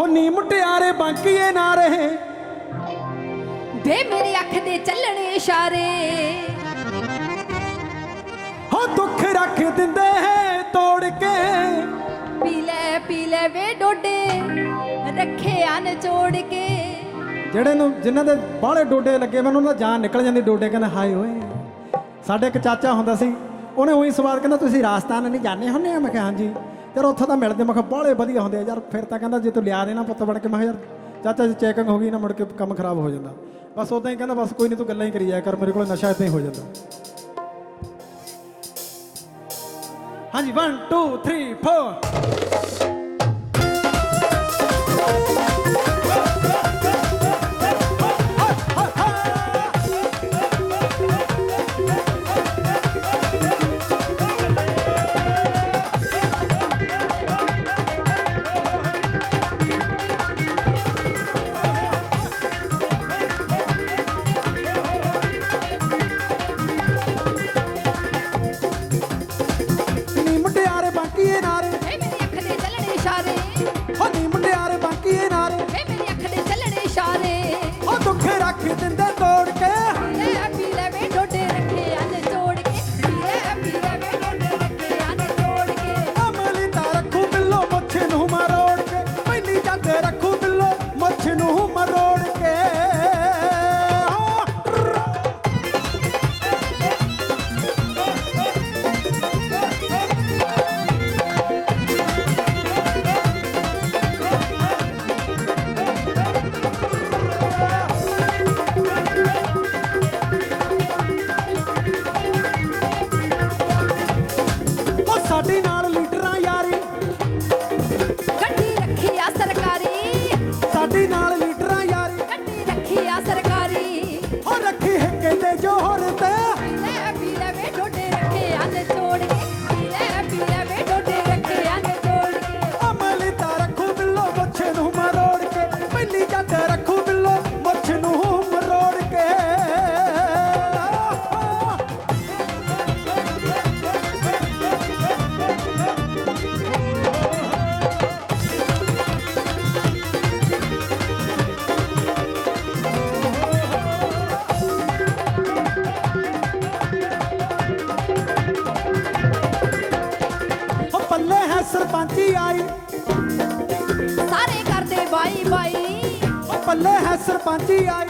ਹੋ ਨੀ ਮੁਟਿਆਰੇ ਬਾਕੀਏ ਨਾ ਰਹੇ। ਵੇ ਮੇਰੀ ਅੱਖ ਦੇ ਚੱਲਣੇ ਇਸ਼ਾਰੇ। ਹੋ ਦੁੱਖ ਰੱਖ ਦਿੰਦੇ ਹੈ ਤੋੜ ਕੇ। ਪੀ ਲੈ ਪੀ ਲੈ ਵੇ ਡੋਡੇ ਰੱਖੇ ਅਨ ਚੋੜ ਕੇ। ਜਿਹੜੇ ਨੂੰ ਜਿਨ੍ਹਾਂ ਦੇ ਬਾਹਲੇ ਡੋਡੇ ਲੱਗੇ ਮੈਨੂੰ ਉਹਨਾਂ ਦਾ ਜਾਨ ਨਿਕਲ ਜਾਂਦੀ ਡੋਡੇ ਕਹਿੰਦੇ ਹਾਏ ਓਏ। ਸਾਡੇ ਇੱਕ ਚਾਚਾ ਹੁੰਦਾ ਸੀ ਉਹਨੇ ਉਹੀ ਸਵਾਲ ਕਹਿੰਦਾ ਤੁਸੀਂ ਰਾਜਸਥਾਨ ਨਹੀਂ ਜਾਂਦੇ ਹੁੰਦੇ? ਆ ਮੈਂ ਕਿਹਾ ਹਾਂਜੀ। ਯਾਰ ਉੱਥੋਂ ਤਾਂ ਮਿਲਦੇ, ਮੈਂ ਕਿਹਾ ਬਾਹਲੇ ਵਧੀਆ ਹੁੰਦੇ ਆ ਯਾਰ, ਫਿਰ ਤਾਂ ਕਹਿੰਦਾ ਜੇ ਤੂੰ ਲਿਆ ਦੇ ਨਾ ਪੁੱਤ ਬਣ ਕੇ, ਮੈਂ ਕਿਹਾ ਯਾਰ ਚਾਚਾ ਜੀ ਚੈਕਿੰਗ ਹੋ ਗਈ ਨਾ, ਮੁੜ ਕੇ ਕੰਮ ਖਰਾਬ ਹੋ ਜਾਂਦਾ। ਬਸ ਉਦਾਂ ਹੀ ਕਹਿੰਦਾ, ਬਸ ਕੋਈ ਨਹੀਂ ਤੂੰ ਗੱਲਾਂ ਹੀ ਕਰੀ ਜਾਇਆ ਕਰ, ਮੇਰੇ ਕੋਲ ਨਸ਼ਾ ਇਦਾਂ ਹੀ ਹੋ ਜਾਂਦਾ। ਹਾਂਜੀ 1 2 3 4 ਪੱਲੇ ਹੈ ਸਰਪੰਚੀ ਆਈ।